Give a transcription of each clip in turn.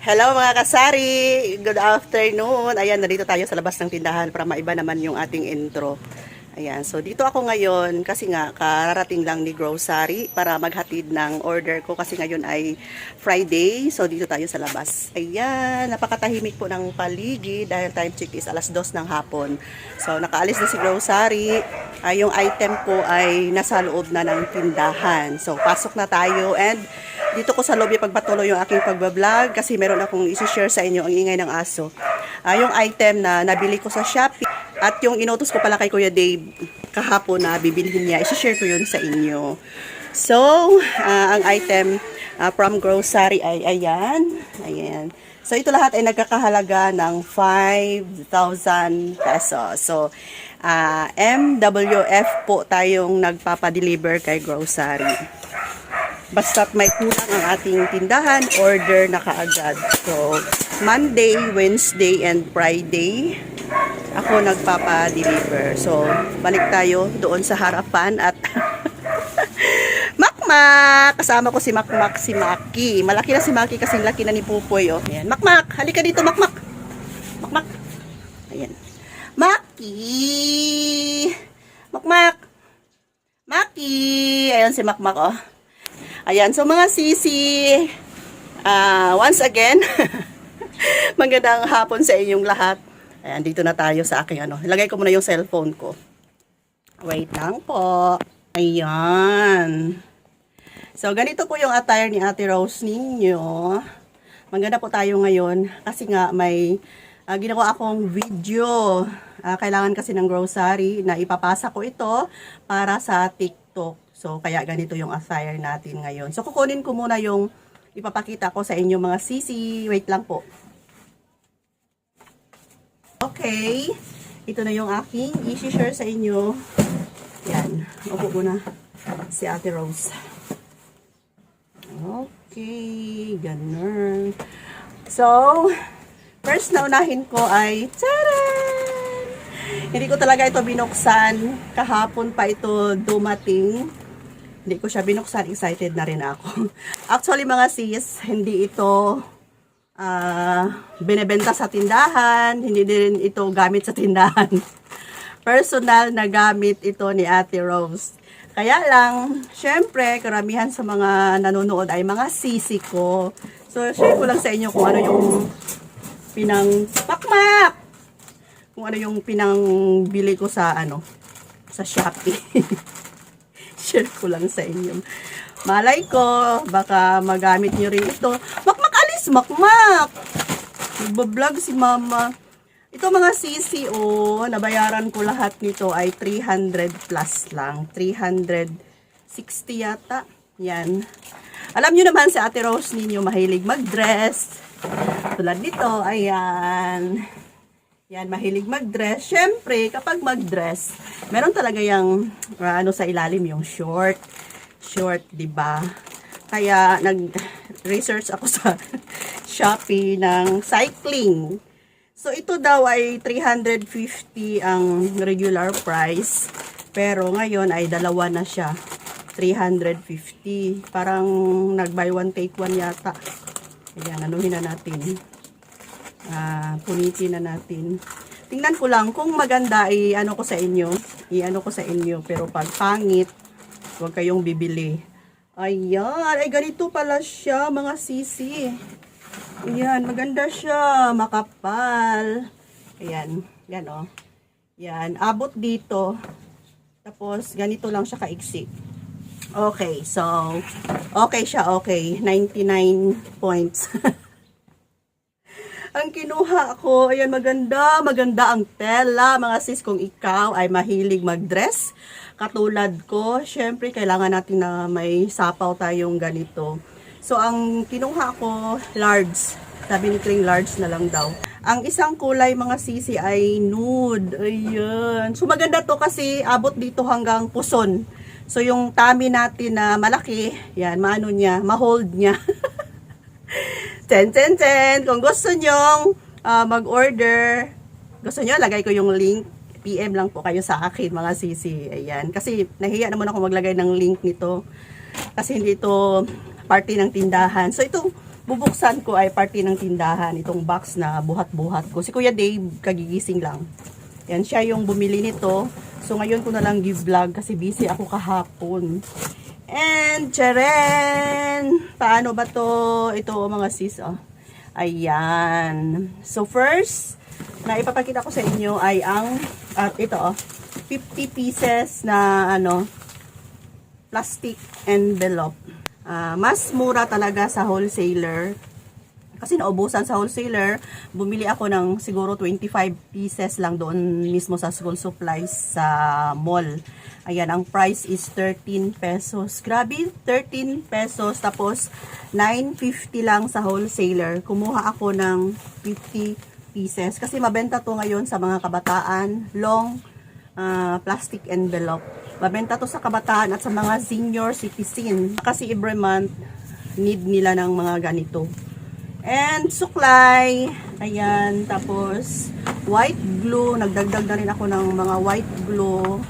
Hello mga kasari! Good afternoon! Ayan, nandito tayo sa labas ng tindahan para maiba naman yung ating intro. Ayan, so dito ako ngayon kasi nga kararating lang ni grocery para maghatid ng order ko kasi ngayon ay Friday. So dito tayo sa labas. Ayan, napakatahimik po ng paligid dahil time check is alas dos ng hapon. So nakaalis na si grocery. Ay, yung item ko ay nasa loob na ng tindahan. So pasok na tayo and dito ko sa lobby pagpatuloy yung aking pagbablog kasi meron akong isi-share sa inyo ang ingay ng aso. Ah, yung item na nabili ko sa Shopee at yung inutos ko pala kay Kuya Dave kahapon na bibilhin niya, isi-share ko yun sa inyo. So, ah, ang item ah, from grocery ay ayan. Ayan. So, ito lahat ay nagkakahalaga ng 5,000 pesos. So, ah, MWF po tayong nagpapadeliver kay grocery. Basta't may kulang ang ating tindahan, order na kaagad. So, Monday, Wednesday, and Friday, ako nagpapa-deliver. So, balik tayo doon sa harapan at Makmak! Kasama ko si Makmak, si Maki. Malaki na si Maki kasi laki na ni Pupoy. Oh. Ayan. Makmak! Halika dito, Makmak! Makmak! Ayan. Maki! Makmak! Maki! Ayan si Makmak, oh. Ayan, so mga sisi, ah, once again, magandang hapon sa inyong lahat. Ayan, dito na tayo sa aking ano. Ilagay ko muna yung cellphone ko. Wait lang po. Ayan. So, ganito po yung attire ni Ate Rose ninyo. Maganda po tayo ngayon kasi nga may ah, ginawa akong video. Ah, kailangan kasi ng grocery na ipapasa ko ito para sa TikTok. So, kaya ganito yung attire natin ngayon. So, kukunin ko muna yung ipapakita ko sa inyo mga sisi. Wait lang po. Okay. Ito na yung aking i-share sa inyo. Yan. Upo muna si Ate Rose. Okay. Ganun. So, first na unahin ko ay, taran! Hindi ko talaga ito binuksan. Kahapon pa ito dumating. Hindi ko siya binuksan. Excited na rin ako. Actually, mga sis, hindi ito ah binebenta sa tindahan. Hindi din ito gamit sa tindahan. Personal na gamit ito ni Ate Rose. Kaya lang, syempre, karamihan sa mga nanonood ay mga sisi ko. So, share ko lang sa inyo kung ano yung pinang pakmak! Kung ano yung pinangbili ko sa ano, sa Shopee. share ko lang sa inyo. Malay ko, baka magamit nyo rin ito. Makmak alis, makmak! Nagbablog si mama. Ito mga CCO, nabayaran ko lahat nito ay 300 plus lang. 360 yata. Yan. Alam nyo naman si Ate Rose ninyo mahilig mag-dress. Tulad nito, ayan. Yan, mahilig mag-dress. Siyempre, kapag mag-dress, meron talaga yung, uh, ano sa ilalim, yung short. Short, ba? Kaya, nag-research ako sa Shopee ng cycling. So, ito daw ay 350 ang regular price. Pero, ngayon ay dalawa na siya. 350. Parang nag-buy one, take one yata. Ayan, anuhin na natin ah, punitin na natin. Tingnan ko lang kung maganda i ano ko sa inyo, i ano ko sa inyo pero pag pangit, huwag kayong bibili. Ayan, ay ganito pala siya mga sisi. Ayan, maganda siya, makapal. Ayan, yan oh. Yan, abot dito. Tapos ganito lang siya kaiksi. Okay, so okay siya, okay. 99 points. ang kinuha ko, ayan maganda, maganda ang tela, mga sis, kung ikaw ay mahilig mag-dress, katulad ko, syempre kailangan natin na may sapaw tayong ganito. So, ang kinuha ko, large, sabi ni Kling large na lang daw. Ang isang kulay mga sisi ay nude, ayan. So, maganda to kasi abot dito hanggang puson. So, yung tummy natin na malaki, yan, maano niya, ma-hold niya. Ten, ten, ten. Kung gusto nyong ah, mag-order, gusto nyo, lagay ko yung link. PM lang po kayo sa akin, mga sisi. Ayan. Kasi nahiya naman ako maglagay ng link nito. Kasi hindi ito party ng tindahan. So, ito, bubuksan ko ay parte ng tindahan, itong box na buhat-buhat ko. Si Kuya Dave, kagigising lang. Yan, siya yung bumili nito. So, ngayon ko na lang give vlog kasi busy ako kahapon. And, charan! Paano ba to? Ito, mga sis, oh. Ayan. So, first, na ipapakita ko sa inyo ay ang, at ito, oh, 50 pieces na, ano, plastic envelope. Ah, mas mura talaga sa wholesaler. Kasi naubusan sa wholesaler, bumili ako ng siguro 25 pieces lang doon mismo sa school supplies sa mall. Ayan, ang price is 13 pesos. Grabe, 13 pesos. Tapos, 9.50 lang sa wholesaler. Kumuha ako ng 50 pieces. Kasi mabenta to ngayon sa mga kabataan. Long ah, plastic envelope. Mabenta to sa kabataan at sa mga senior citizen. Kasi every month, need nila ng mga ganito. And suklay. Ayan. Tapos, white glue. Nagdagdag na rin ako ng mga white glue.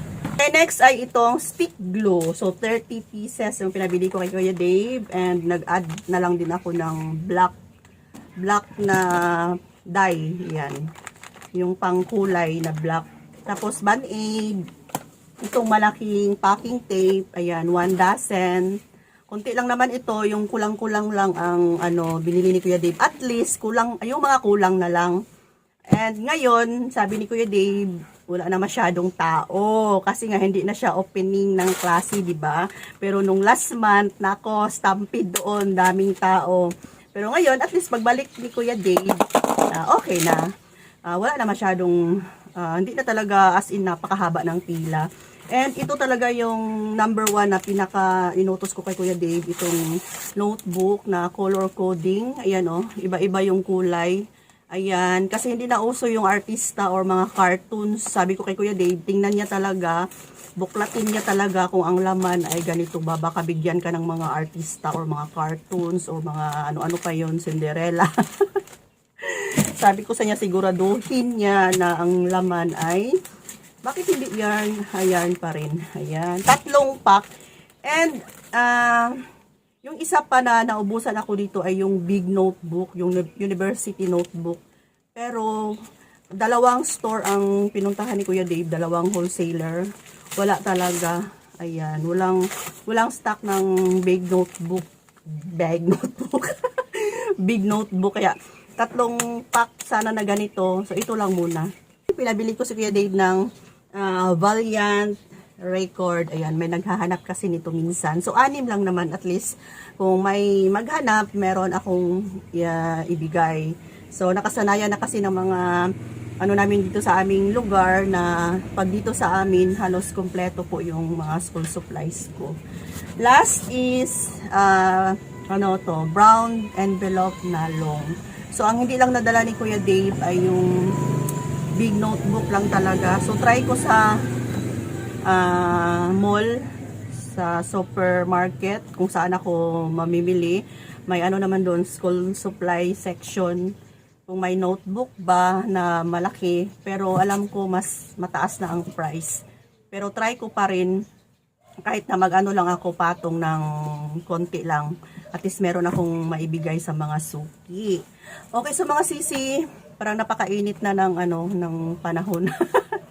Okay, next ay itong stick glue. So, 30 pieces yung pinabili ko kay Kuya Dave. And nag-add na lang din ako ng black black na dye. Yan. Yung pangkulay na black. Tapos, band-aid. Itong malaking packing tape. Ayan, one dozen. Kunti lang naman ito, yung kulang-kulang lang ang ano binili ni Kuya Dave. At least kulang, yung mga kulang na lang. And ngayon, sabi ni Kuya Dave, wala na masyadong tao kasi nga hindi na siya opening ng klase, 'di ba? Pero nung last month, nako, stampede doon, daming tao. Pero ngayon, at least pagbalik ni Kuya Dave, ah, okay na. Ah, wala na masyadong ah, hindi na talaga as in napakahaba ng pila. And ito talaga yung number one na pinaka inutos ko kay Kuya Dave, itong notebook na color coding. Ayan o, iba-iba yung kulay. Ayan, kasi hindi na uso yung artista or mga cartoons. Sabi ko kay Kuya Dave, tingnan niya talaga, buklatin niya talaga kung ang laman ay ganito ba. Baka bigyan ka ng mga artista or mga cartoons or mga ano-ano pa yon Cinderella. Sabi ko sa niya, siguraduhin niya na ang laman ay bakit hindi yarn? Ayan pa rin. Ayan. Tatlong pack. And, ah, yung isa pa na naubusan ako dito ay yung big notebook, yung university notebook. Pero, dalawang store ang pinuntahan ni Kuya Dave, dalawang wholesaler. Wala talaga. Ayan. Walang, walang stock ng big notebook. Bag notebook. big notebook. Kaya, tatlong pack sana na ganito. So, ito lang muna. Pinabili ko si Kuya Dave ng ah, Valiant record. Ayan, may naghahanap kasi nito minsan. So, anim lang naman at least. Kung may maghanap, meron akong yeah, ibigay. So, nakasanayan na kasi ng mga ano namin dito sa aming lugar na pag dito sa amin, halos kompleto po yung mga school supplies ko. Last is, ah, ano to, brown envelope na long. So, ang hindi lang nadala ni Kuya Dave ay yung big notebook lang talaga. So, try ko sa ah, mall, sa supermarket, kung saan ako mamimili. May ano naman doon, school supply section. Kung may notebook ba na malaki, pero alam ko mas mataas na ang price. Pero try ko pa rin, kahit na mag-ano lang ako patong ng konti lang. At least meron akong maibigay sa mga suki. Okay, so mga sisi, parang napakainit na ng ano ng panahon.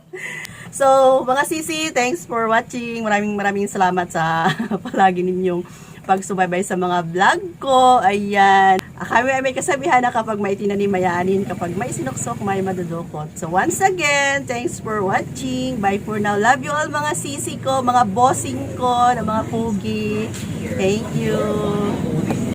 so, mga sisi, thanks for watching. Maraming maraming salamat sa palagi ninyong pagsubaybay sa mga vlog ko. Ayan. Kami ay may kasabihan na kapag may tinanim, mayaanin. Kapag may sinuksok, may madudukot. So, once again, thanks for watching. Bye for now. Love you all mga sisi ko, mga bossing ko, na mga pugi. Thank you.